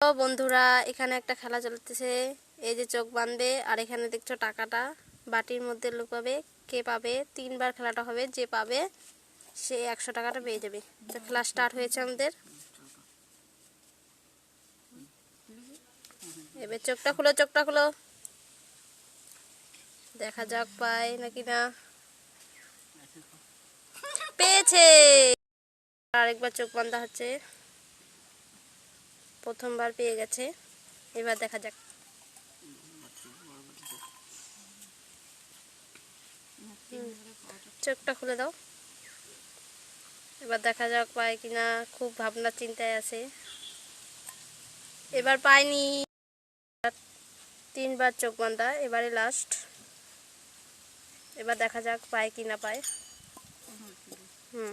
তো বন্ধুরা, এখানে একটা খেলা চলতেছে। এই যে চোখ বাঁধবে, আর এখানে দেখছ টাকাটা। বাটির মধ্যে লুকাবে, কে পাবে? তিনবার খেলাটা হবে, যে পাবে, সে একশো টাকাটা পেয়ে যাবে। তো খেলা স্টার্ট হয়েছে আমাদের। এবার চোখটা খুলো চোখটা খুলো। দেখা যাক পায় নাকি না। পেয়েছে! আরেকবার চোখ বান্ধা হচ্ছে। প্রথমবার পেয়ে গেছে। এবার দেখা যাক। চোখটা খুলে দাও। এবার দেখা যাক পায় কিনা, খুব ভাবনা চিন্তায় আছে। এবার পাইনি তিনবার চোখ বান্ধা, এবারে লাস্ট এবার দেখা যাক পায় কি না পায়। হুম।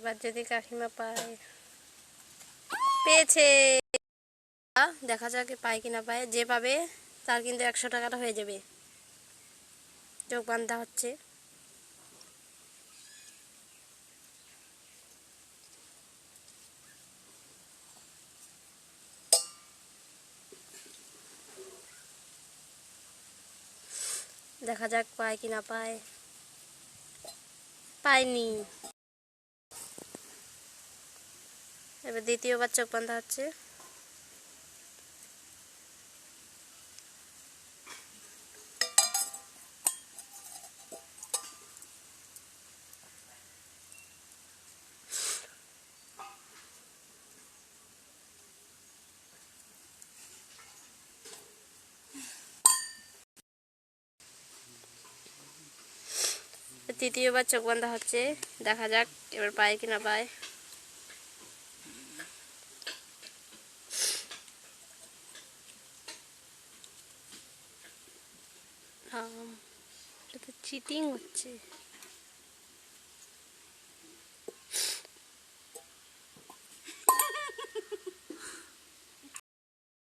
এবার যদি কাকিমা পায়, পেয়েছে। দেখা যাক পায় কি না পায়। যে পাবে, তার কিন্তু একশো টাকাটা হয়ে যাবে। চোখ বান্ধা হচ্ছে। দেখা যাক পায় কি না পায়। পায়নি। এবার দ্বিতীয়বার চোখ বান্ধা হচ্ছে। তৃতীয়বার চোখ বান্ধা হচ্ছে। দেখা যাক এবার পায় কি না পায়। এটা তো চিটিং হচ্ছে।